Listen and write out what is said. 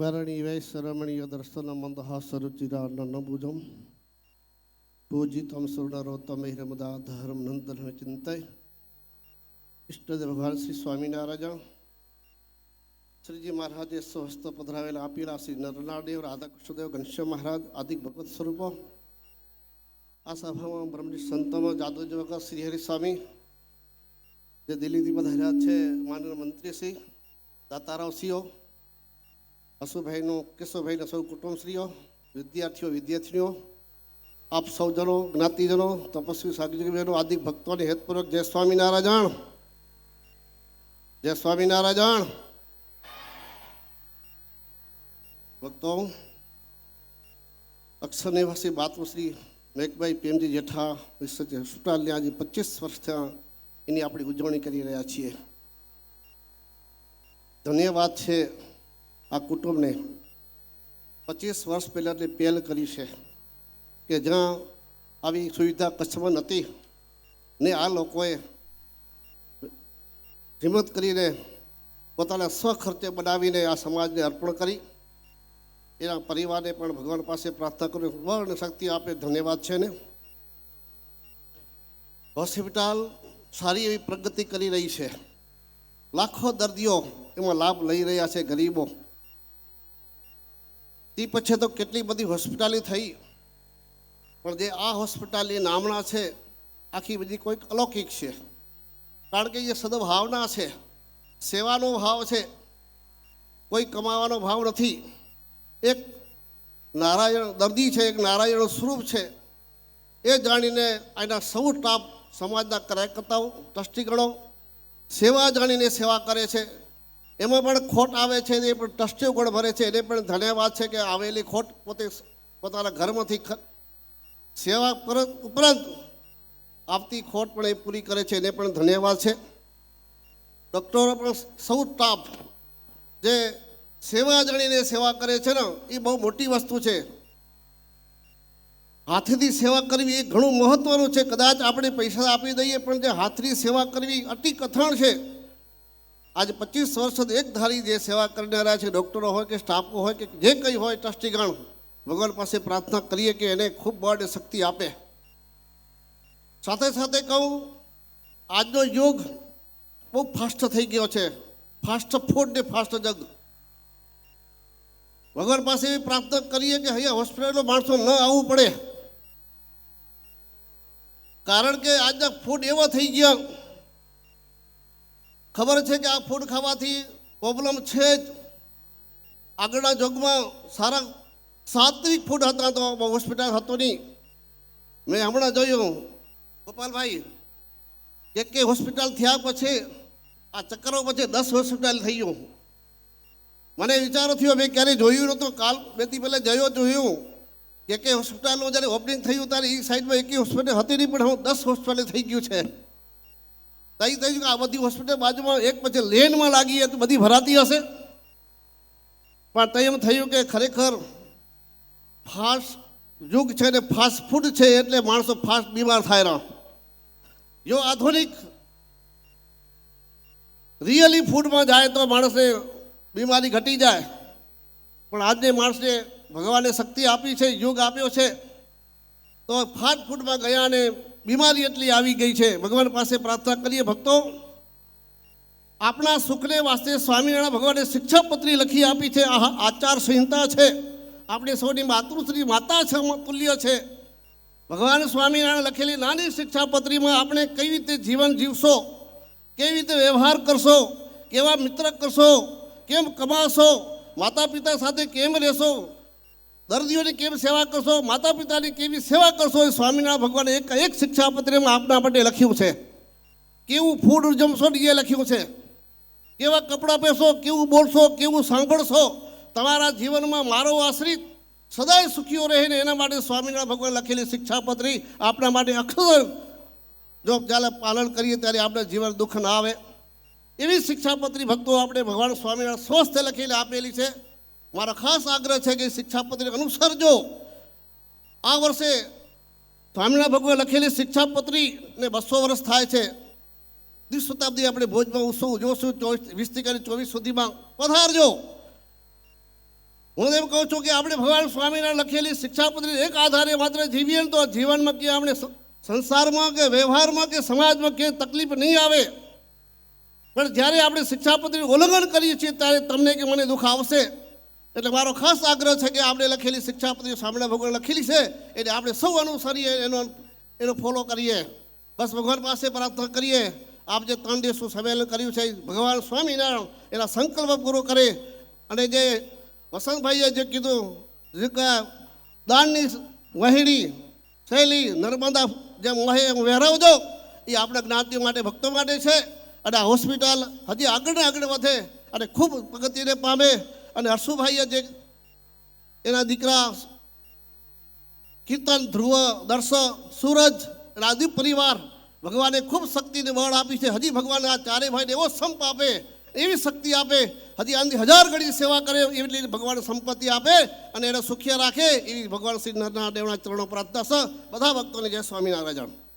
ಸ್ಮರಣೀಯವೇ ಶರಮಣೀಯ ದರ್ಶನ ಮಂದಹಾಸರುಚಿರ ನನ್ನಭುಜಂ ಪೂಜಿತಂ ಸುರ್ಣರೋತ್ತಮ ಹಿರಮದಾಧಾರಂ ನಂತನ ಚಿಂತೆ ઇષ્ટદેવ ભગવાન શ્રી સ્વામિનારાયણ. શ્રીજી મહારાજે સ્વસ્થ પધરાવેલા આપેલા શ્રી નરનાળદેવ રાધાકૃષ્ણદેવ, ઘનશ્યામ મહારાજ આદિ ભગવત સ્વરૂપો. આ સભામાં બ્રહ્મજી સંતોમાં જાદવજી ભગત શ્રીહરિ સ્વામી જે દિલ્હીથી પધાર્યા છે, માનનીય મંત્રીશ્રી દાતારાવસિંહો. હસુભાઈનો કેશવભાઈના સૌ કુટુંબશ્રીઓ, વિદ્યાર્થીઓ, વિદ્યાર્થીનીઓ, આપ સૌજનો, જ્ઞાતિજનો, તપસ્વી સાગરી બહેનો, આદિ ભક્તોને હેતપૂર્વક જય સ્વામિનારાયણ. જય સ્વામિનારાયણ. ભક્તો અક્ષર નિવાસી બાતુશ્રી મેઘભાઈ પ્રેમજી જેઠા વિશ્વ હોસ્પિટલને આજે પચીસ વર્ષ થયા એની આપણી ઉજવણી કરી રહ્યા છીએ. ધન્યવાદ છે આ કુટુંબને પચીસ વર્ષ પહેલાં પહેલ કરી છે કે જ્યાં આવી સુવિધા કચ્છમાં નથી ને આ લોકોએ હિંમત કરીને પોતાના સ્વખર્ચે બનાવીને આ સમાજને અર્પણ કરી. એના પરિવારને પણ ભગવાન પાસે પ્રાર્થના કરી વર્ણ શક્તિ આપે, ધન્યવાદ છે ને હોસ્પિટલ સારી એવી પ્રગતિ કરી રહી છે. લાખો દર્દીઓ એમાં લાભ લઈ રહ્યા છે ગરીબો. તે પછી તો કેટલી બધી હોસ્પિટલી થઈ. પણ જે આ હોસ્પિટલની નામના છે, આખી બધી કોઈક અલૌકિક છે. કારણ કે એ સદભાવના છે, સેવાનો ભાવ છે, કોઈ કમાવાનો ભાવ નથી. એક નારાયણ, દર્દી છે, એક નારાયણ સ્વરૂપ છે. એ જાણીને એના સૌ સ્ટાફ સમાજના કાર્યકર્તાઓ ટ્રસ્ટીગણો સેવા જાણીને સેવા કરે છે. એમાં પણ ખોટ આવે છે એ પણ ટ્રસ્ટીઓ ગણ ભરે છે. એને પણ ધન્યવાદ છે કે આવેલી ખોટ પોતે પોતાના ઘરમાંથી સેવા પરત ઉપરાંત આવતી ખોટ પણ એ પૂરી કરે છે. એને પણ ધન્યવાદ છે. ડૉક્ટરો પણ સૌ સ્ટાફ જે સેવા જાણીને સેવા કરે છે ને, એ બહુ મોટી વસ્તુ છે. હાથથી સેવા કરવી એ ઘણું મહત્વનું છે. કદાચ આપણે પૈસા આપી દઈએ પણ જે હાથની સેવા કરવી અતિ કથણ છે. આજે પચીસ વર્ષ એક ધારી જે સેવા કરનારા છે, ડૉક્ટરો હોય કે સ્ટાફો હોય કે જે કંઈ હોય ટ્રસ્ટીગણ, ભગવાન પાસે પ્રાર્થના કરીએ કે એને ખૂબ બળ શક્તિ આપે. સાથે સાથે કહું, આજનો યુગ બહુ ફાસ્ટ થઈ ગયો છે. ફાસ્ટ ફૂડ ને ફાસ્ટ જગ ભગવાન પાસે એવી પ્રાર્થના કરીએ કે અહીંયા હોસ્પિટલમાં માણસો ન આવવું પડે. કારણ કે આજના ફૂડ એવા થઈ ગયા ખબર છે કે આ ફૂડ ખાવાથી પ્રોબ્લેમ છે જ. આગળના જોગમાં સારા સાત્વિક ફૂડ હતા તો હોસ્પિટલ હતો નહીં. મેં હમણાં જોયું, ગોપાલભાઈ, એક કે હોસ્પિટલ થયા પછી, આ ચક્કરો પછી દસ હોસ્પિટલ થઈ ગયું. મને વિચારો થયો, મેં ક્યારેય જોયું નહોતું. કાલ બેથી પહેલાં જયો જોયું. કે કે હોસ્પિટલનું જ્યારે ઓપનિંગ થયું, ત્યારે એ સાઈડમાં એક હોસ્પિટલ હતી નહીં, પણ હું દસ હોસ્પિટલ થઈ ગયું છે. તઈ થયું આ બધી હોસ્પિટલ બાજુમાં એક પછી લેનમાં લાગી તો બધી ભરાતી હશે. પણ તઈ એમ થયું કે ખરેખર ફાસ્ટ યુગ છે ને ફાસ્ટ ફૂડ છે એટલે માણસો ફાસ્ટ બીમાર થાય રહ્યા જો આધુનિક રિયલી ફૂડમાં જાય તો માણસને બીમારી ઘટી જાય. પણ આજને માણસને ભગવાને શક્તિ આપી છે, યુગ આપ્યો છે, તો ફાસ્ટ ફૂડમાં ગયા અને બીમારી એટલી આવી ગઈ છે. ભગવાન પાસે પ્રાર્થના કરીએ, ભક્તો, આપણા સુખને વાસ્તે સ્વામિનારાયણ ભગવાને શિક્ષાપત્રી લખી આપી છે. આ આચાર સંહિતા છે. આપણે સૌની માતૃશ્રી માતા છે તુલ્ય છે. ભગવાન સ્વામિનારાયણ લખેલી નાની શિક્ષાપત્રીમાં આપણે કઈ રીતે જીવન જીવશો, કેવી રીતે વ્યવહાર કરશો, કેવા મિત્ર કરશો, કેમ કમાશો માતા પિતા સાથે કેમ રહેશો દર્દીઓની કેમ સેવા કરશો માતા પિતાની કેવી સેવા કરશો એ સ્વામિનારાયણ ભગવાને એક એક શિક્ષાપત્રીમાં આપના માટે લખ્યું છે. કેવું ફૂડ જમશો ને એ લખ્યું છે. કેવા કપડાં પહેરશો, કેવું બોલશો, કેવું સાંભળશો, તમારા જીવનમાં મારો આશ્રિત સદાય સુખીઓ રહે ને એના માટે સ્વામિનારાયણ ભગવાન લખેલી શિક્ષાપત્રી આપણા માટે અક્ષર જો જ્યારે પાલન કરીએ ત્યારે આપણે જીવન દુઃખ ના આવે. એવી શિક્ષાપત્રી ભક્તો આપણે ભગવાન સ્વામિનારાયણ સ્વસ્થ લખીને આપેલી છે. મારો ખાસ આગ્રહ છે કે શિક્ષાપત્રી અનુસરજો. આ વર્ષે સ્વામિનારાયણ ભગવાન લખેલી શિક્ષાપત્રી ને બસો વર્ષ થાય છે. દ્વિ શતાબ્દી આપણે ભોજમાં ઉત્સવ ઉજવશું, ચોવીસ વીસથી કરી ચોવીસ સુધીમાં પધારજો. હું એમ કહું છું કે આપણે ભગવાન સ્વામીના લખેલી શિક્ષાપત્રી એક આધારે માત્ર જીવીએ તો જીવનમાં કે આપણે સંસારમાં કે વ્યવહારમાં કે સમાજમાં કે તકલીફ નહીં આવે. પણ જ્યારે આપણે શિક્ષાપત્રી ઉલ્લંઘન કરીએ છીએ ત્યારે તમને કે મને દુઃખ આવશે. એટલે મારો ખાસ આગ્રહ છે કે આપણે લખેલી શિક્ષાપત્રી સાંભળ્યા ભગવાન લખેલી છે, એટલે આપણે સૌ અનુસરીએ એનો એનો ફોલો કરીએ. બસ ભગવાન પાસે પ્રાર્થના કરીએ. આપ જે ત્રણ દિવસનું સંમેલન કર્યું છે, ભગવાન સ્વામિનારાયણ એના સંકલ્પ પૂરો કરે. અને જે વસંતભાઈએ જે કીધું જે દાનની વહેણી શૈલી નર્મદા જેમ વહે વહેરાવજો. એ આપણા જ્ઞાતિ માટે ભક્તો માટે છે. અને આ હોસ્પિટલ હજી આગળ આગળ વધે અને ખૂબ પ્રગતિને પામે. અને હર્ષુભાઈએ જે એના દીકરા કીર્તન, ધ્રુવ, દર્શ, સૂરજ રાજીવ પરિવાર ભગવાને ખૂબ શક્તિને બળ આપી છે. હજી ભગવાન આ ચારે ભાઈને એવો સંપ આપે, એવી શક્તિ આપે, હજી આની હજાર ગણી સેવા કરે એવી ભગવાન સંપત્તિ આપે અને એને સુખ્ય રાખે એવી ભગવાન શ્રી નરના દેવના ચરણો પ્રાર્થના છે બધા ભક્તોને જય સ્વામિનારાયણ.